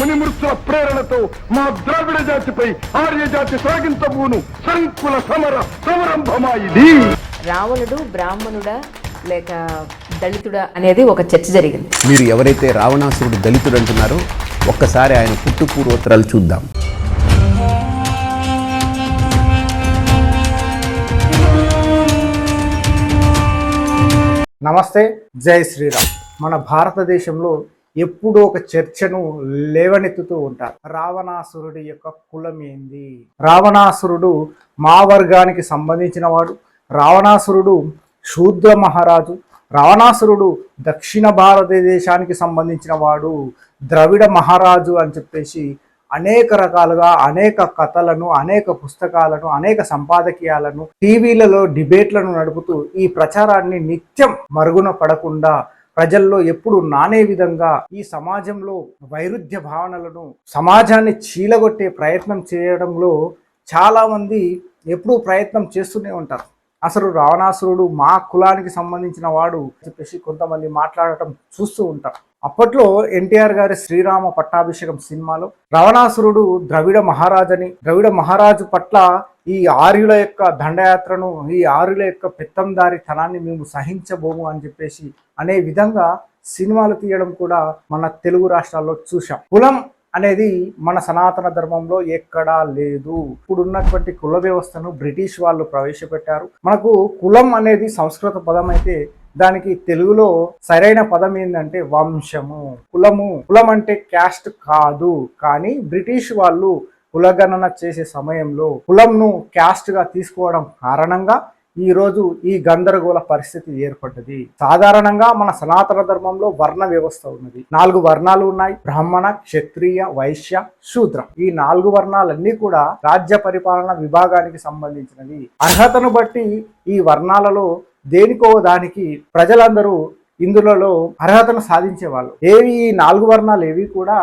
మునిమృతుల ప్రేరణతో మా ద్రావిడ జాతిపై ఆర్య జాతి సాగించబూను సంకుల సమర సమరంభమా ఇది రావణుడు బ్రాహ్మణుడా లేక దళితుడా అనేది ఒక చర్చ జరిగింది. మీరు ఎవరైతే రావణాసురుడు దళితుడు అంటున్నారో ఒక్కసారి ఆయన పుట్టు పూర్వోత్తరాలు చూద్దాం. నమస్తే జై శ్రీరామ్. మన భారతదేశంలో ఎప్పుడూ ఒక చర్చను లేవనెత్తుతూ ఉంటారు. రావణాసురుడి యొక్క కులం ఏంది? రావణాసురుడు మా వర్గానికి సంబంధించిన వాడు రావణాసురుడు శూద్ర మహారాజు. రావణాసురుడు దక్షిణ భారతదేశానికి సంబంధించిన వాడు ద్రవిడ మహారాజు అని చెప్పేసి అనేక రకాలుగా అనేక కథలను అనేక పుస్తకాలను అనేక సంపాదకీయాలను టీవీలలో డిబేట్లను నడుపుతూ ఈ ప్రచారాన్ని నిత్యం మరుగున పడకుండా ప్రజల్లో ఎప్పుడు నానే విధంగా ఈ సమాజంలో వైరుధ్య భావనలను సమాజాన్ని చీలగొట్టే ప్రయత్నం చేయడంలో చాలామంది ఎప్పుడూ ప్రయత్నం చేస్తూనే ఉంటారు. అసలు రావణాసురుడు మా కులానికి సంబంధించిన వాడు అని చెప్పేసి కొంతమంది మాట్లాడటం చూస్తూ ఉంటాం అప్పట్లో ఎన్టీఆర్ గారి శ్రీరామ పట్టాభిషేకం సినిమాలో రావణాసురుడు ద్రవిడ మహారాజని ద్రవిడ మహారాజు పట్ల ఈ ఆర్యుల యొక్క దండయాత్రను ఈ ఆర్యుల యొక్క పెత్తందారితనాన్ని మేము సహించబోము అని చెప్పేసి అనే విధంగా సినిమాలు తీయడం కూడా మన తెలుగు రాష్ట్రాల్లో చూశాం. కులం అనేది మన సనాతన ధర్మంలో ఎక్కడా లేదు. ఇప్పుడు ఉన్నటువంటి కుల వ్యవస్థను బ్రిటిష్ వాళ్ళు ప్రవేశపెట్టారు. మనకు కులం అనేది సంస్కృత పదం అయితే దానికి తెలుగులో సరైన పదం ఏంటంటే వంశము. కులము కులం అంటే క్యాస్ట్ కాదు. కానీ బ్రిటిష్ వాళ్ళు కులగణన చేసే సమయంలో కులంను క్యాస్ట్గా తీసుకోవడం కారణంగా ఈరోజు ఈ గందరగోళ పరిస్థితి ఏర్పడ్డది. సాధారణంగా మన సనాతన ధర్మంలో వర్ణ వ్యవస్థ ఉన్నది. నాలుగు వర్ణాలు ఉన్నాయి. బ్రాహ్మణ క్షత్రియ వైశ్య శూద్ర. ఈ నాలుగు వర్ణాలన్నీ కూడా రాజ్య పరిపాలన విభాగానికి సంబంధించినవి. అర్హతను బట్టి ఈ వర్ణాలలో దేనికో దానికి ప్రజలందరూ ఇందులో అర్హతను సాధించేవాళ్ళు. ఏవి ఈ నాలుగు వర్ణాలు? ఏవి కూడా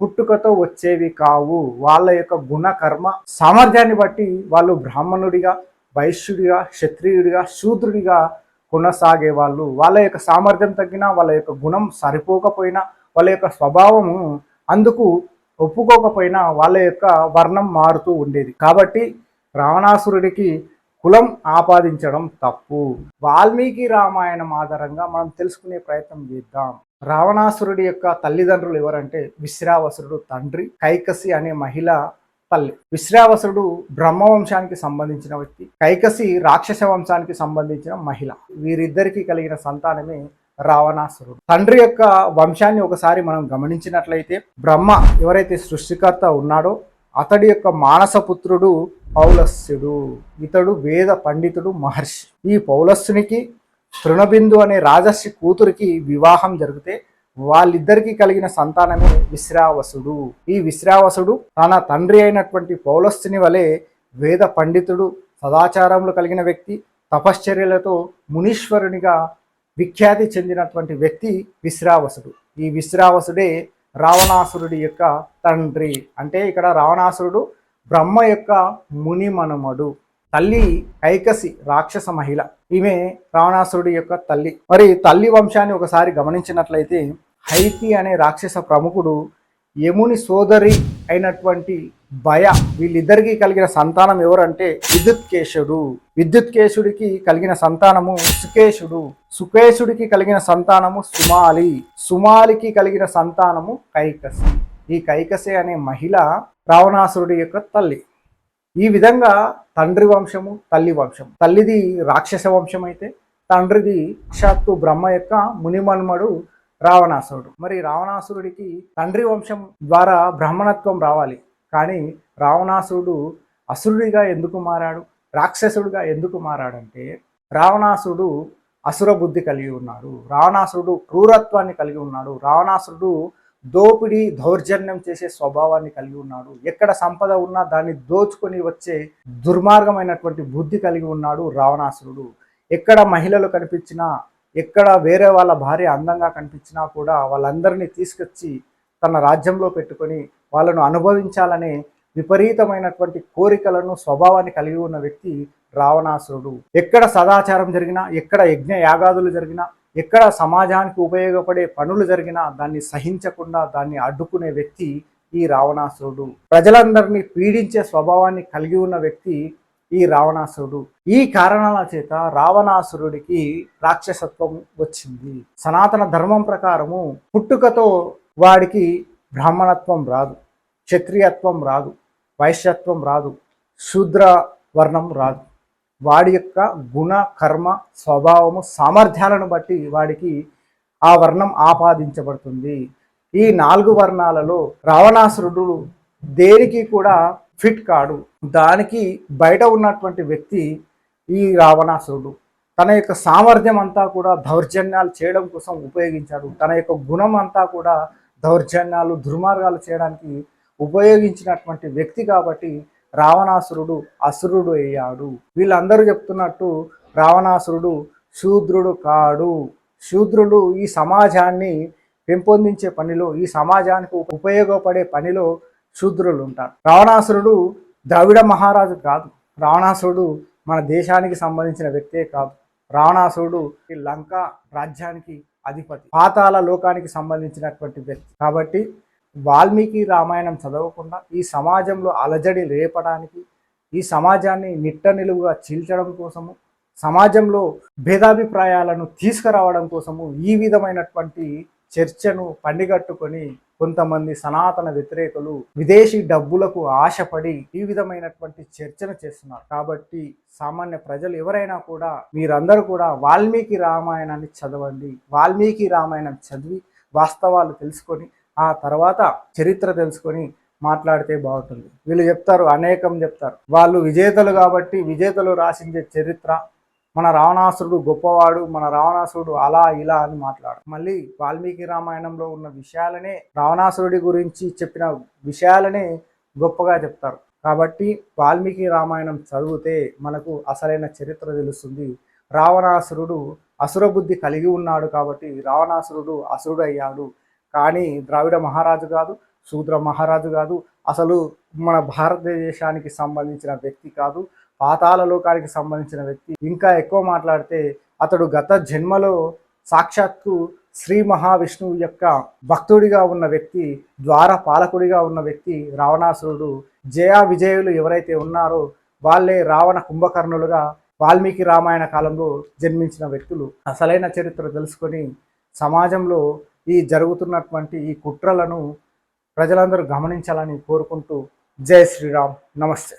పుట్టుకతో వచ్చేవి కావు. వాళ్ళ యొక్క గుణ కర్మ సామర్థ్యాన్ని బట్టి వాళ్ళు బ్రాహ్మణుడిగా వైశ్యుడిగా క్షత్రియుడిగా శూద్రుడిగా కొనసాగే వాళ్ళు. వాళ్ళ యొక్క సామర్థ్యం తగ్గినా వాళ్ళ యొక్క గుణం సరిపోకపోయినా వాళ్ళ యొక్క స్వభావము అందుకు ఒప్పుకోకపోయినా వాళ్ళ యొక్క వర్ణం మారుతూ ఉండేది. కాబట్టి రావణాసురుడికి కులం ఆపాదించడం తప్పు. వాల్మీకి రామాయణం ఆధారంగా మనం తెలుసుకునే ప్రయత్నం చేద్దాం. రావణాసురుడి యొక్క తల్లిదండ్రులు ఎవరంటే విశ్రావసురుడు తండ్రి కైకసి అనే మహిళ తల్లి. విశ్రావసుడు బ్రహ్మవంశానికి సంబంధించిన వ్యక్తి కైకసి రాక్షస వంశానికి సంబంధించిన మహిళ. వీరిద్దరికి కలిగిన సంతానమే రావణాసురుడు. తండ్రి యొక్క వంశాన్ని ఒకసారి మనం గమనించినట్లయితే బ్రహ్మ ఎవరైతే సృష్టికర్త ఉన్నాడో అతడి యొక్క మానసపుత్రుడు పౌలస్యుడు. ఇతడు వేద పండితుడు మహర్షి. ఈ పౌలస్సునికి తృణబిందు అనే రాజర్షి కూతురికి వివాహం జరిగితే వాళ్ళిద్దరికీ కలిగిన సంతానమే విశ్రావసుడు. ఈ విశ్రావసుడు తన తండ్రి అయినటువంటి పౌలస్తుని వలె వేద పండితుడు సదాచారంలో కలిగిన వ్యక్తి తపశ్చర్యలతో మునీశ్వరునిగా విఖ్యాతి చెందినటువంటి వ్యక్తి విశ్రావసుడు. ఈ విశ్రావసుడే రావణాసురుడి యొక్క తండ్రి. అంటే ఇక్కడ రావణాసురుడు బ్రహ్మ యొక్క ముని మనుమడు తల్లి కైకసి రాక్షస మహిళ. ఈమె రావణాసురుడి యొక్క తల్లి. మరి తల్లి వంశాన్ని ఒకసారి గమనించినట్లయితే హైతి అనే రాక్షస ప్రముఖుడు యముని సోదరి అయినటువంటి భయ. వీళ్ళిద్దరికీ కలిగిన సంతానం ఎవరంటే విద్యుత్కేశుడు విద్యుత్కేశుడికి కలిగిన సంతానము సుకేశుడు. సుకేశుడికి కలిగిన సంతానము సుమాలి. సుమాలికి కలిగిన సంతానము కైకసి. ఈ కైకసి అనే మహిళ రావణాసురుడి యొక్క తల్లి. ఈ విధంగా తండ్రి వంశము తల్లి వంశము. తల్లిది రాక్షస వంశం అయితే తండ్రిది సాక్షాత్తు బ్రహ్మ యొక్క మునిమన్మడు రావణాసురుడు. మరి రావణాసురుడికి తండ్రి వంశం ద్వారా బ్రహ్మణత్వం రావాలి. కానీ రావణాసుడు అసురుడిగా ఎందుకు మారాడు? రాక్షసుడిగా ఎందుకు మారాడంటే రావణాసుడు అసుర బుద్ధి కలిగి ఉన్నాడు. రావణాసురుడు క్రూరత్వాన్ని కలిగి ఉన్నాడు. రావణాసురుడు దోపిడీ దౌర్జన్యం చేసే స్వభావాన్ని కలిగి ఉన్నాడు. ఎక్కడ సంపద ఉన్నా దాన్ని దోచుకొని వచ్చే దుర్మార్గమైనటువంటి బుద్ధి కలిగి ఉన్నాడు రావణాసురుడు. ఎక్కడ మహిళలు కనిపించినా ఎక్కడ వేరే వాళ్ళ భార్య అందంగా కనిపించినా కూడా వాళ్ళందరినీ తీసుకొచ్చి తన రాజ్యంలో పెట్టుకొని వాళ్ళను అనుభవించాలనే విపరీతమైనటువంటి కోరికలను స్వభావాన్ని కలిగి ఉన్న వ్యక్తి రావణాసురుడు. ఎక్కడ సదాచారం జరిగినా ఎక్కడ యజ్ఞ యాగాదులు జరిగినా ఎక్కడ సమాజానికి ఉపయోగపడే పనులు జరిగినా దాన్ని సహించకుండా దాన్ని అడ్డుకునే వ్యక్తి ఈ రావణాసురుడు. ప్రజలందరినీ పీడించే స్వభావాన్ని కలిగి ఉన్న వ్యక్తి ఈ రావణాసురుడు. ఈ కారణాల చేత రావణాసురుడికి రాక్షసత్వం వచ్చింది. సనాతన ధర్మం ప్రకారము పుట్టుకతో వాడికి బ్రాహ్మణత్వం రాదు క్షత్రియత్వం రాదు వైశ్యత్వం రాదు శూద్ర వర్ణం రాదు. వాడి యొక్క గుణ కర్మ స్వభావము సామర్థ్యాలను బట్టి వాడికి ఆ వర్ణం ఆపాదించబడుతుంది. ఈ నాలుగు వర్ణాలలో రావణాసురుడు దేనికి కూడా ఫిట్ కాడు. దానికి బయట ఉన్నటువంటి వ్యక్తి ఈ రావణాసురుడు. తన యొక్క సామర్థ్యం అంతా కూడా దౌర్జన్యాలు చేయడం కోసం ఉపయోగించాడు. తన యొక్క గుణం అంతా కూడా దౌర్జన్యాలు దుర్మార్గాలు చేయడానికి ఉపయోగించినటువంటి వ్యక్తి కాబట్టి రావణాసురుడు అసురుడు అయ్యాడు. వీళ్ళందరూ చెప్తున్నట్టు రావణాసురుడు శూద్రుడు కాడు. శూద్రుడు ఈ సమాజాన్ని పెంపొందించే పనిలో ఈ సమాజానికి ఉపయోగపడే పనిలో శూద్రులు ఉంటారు రావణాసురుడు ద్రవిడ మహారాజు కాదు. రావణాసురుడు మన దేశానికి సంబంధించిన వ్యక్తే కాదు. రావణాసురుడు ఈ లంక రాజ్యానికి అధిపతి. పాతాల లోకానికి సంబంధించినటువంటి వ్యక్తి. కాబట్టి వాల్మీకి రామాయణం చదవకుండా ఈ సమాజంలో అలజడి రేపడానికి ఈ సమాజాన్ని నిట్ట నిలువుగా చీల్చడం కోసము సమాజంలో భేదాభిప్రాయాలను తీసుకురావడం కోసము ఈ విధమైనటువంటి చర్చను పండిగట్టుకొని కొంతమంది సనాతన వ్యతిరేకులు విదేశీ డబ్బులకు ఆశపడి ఈ విధమైనటువంటి చర్చను చేస్తున్నారు. కాబట్టి సామాన్య ప్రజలు ఎవరైనా కూడా మీరందరూ కూడా వాల్మీకి రామాయణాన్ని చదవండి. వాల్మీకి రామాయణం చదివి వాస్తవాలు తెలుసుకొని ఆ తర్వాత చరిత్ర తెలుసుకొని మాట్లాడితే బాగుంటుంది. వీళ్ళు చెప్తారు అనేకం చెప్తారు. వాళ్ళు విజేతలు కాబట్టి విజేతలు రాసించే చరిత్ర. మన రావణాసురుడు గొప్పవాడు మన రావణాసురుడు అలా ఇలా అని మాట్లాడు. మళ్ళీ వాల్మీకి రామాయణంలో ఉన్న విషయాలనే రావణాసురుడి గురించి చెప్పిన విషయాలనే గొప్పగా చెప్తారు. కాబట్టి వాల్మీకి రామాయణం చదివితే మనకు అసలైన చరిత్ర తెలుస్తుంది. రావణాసురుడు అసురబుద్ధి కలిగి ఉన్నాడు కాబట్టి రావణాసురుడు అసురుడు అయ్యాడు కానీ ద్రావిడ మహారాజు కాదు శూద్ర మహారాజు కాదు అసలు మన భారతదేశానికి సంబంధించిన వ్యక్తి కాదు పాతాల లోకానికి సంబంధించిన వ్యక్తి. ఇంకా ఎక్కువ మాట్లాడితే అతడు గత జన్మలో సాక్షాత్తు శ్రీ మహావిష్ణువు యొక్క భక్తుడిగా ఉన్న వ్యక్తి ద్వార పాలకుడిగా ఉన్న వ్యక్తి రావణాసురుడు జయ విజయులు ఎవరైతే ఉన్నారో వాళ్ళే రావణ కుంభకర్ణులుగా వాల్మీకి రామాయణ కాలంలో జన్మించిన వ్యక్తులు. అసలైన చరిత్ర తెలుసుకొని సమాజంలో ఈ జరుగుతున్నటువంటి ఈ కుట్రలను ప్రజలందరూ గమనించాలని కోరుకుంటూ జై శ్రీరామ్. నమస్తే.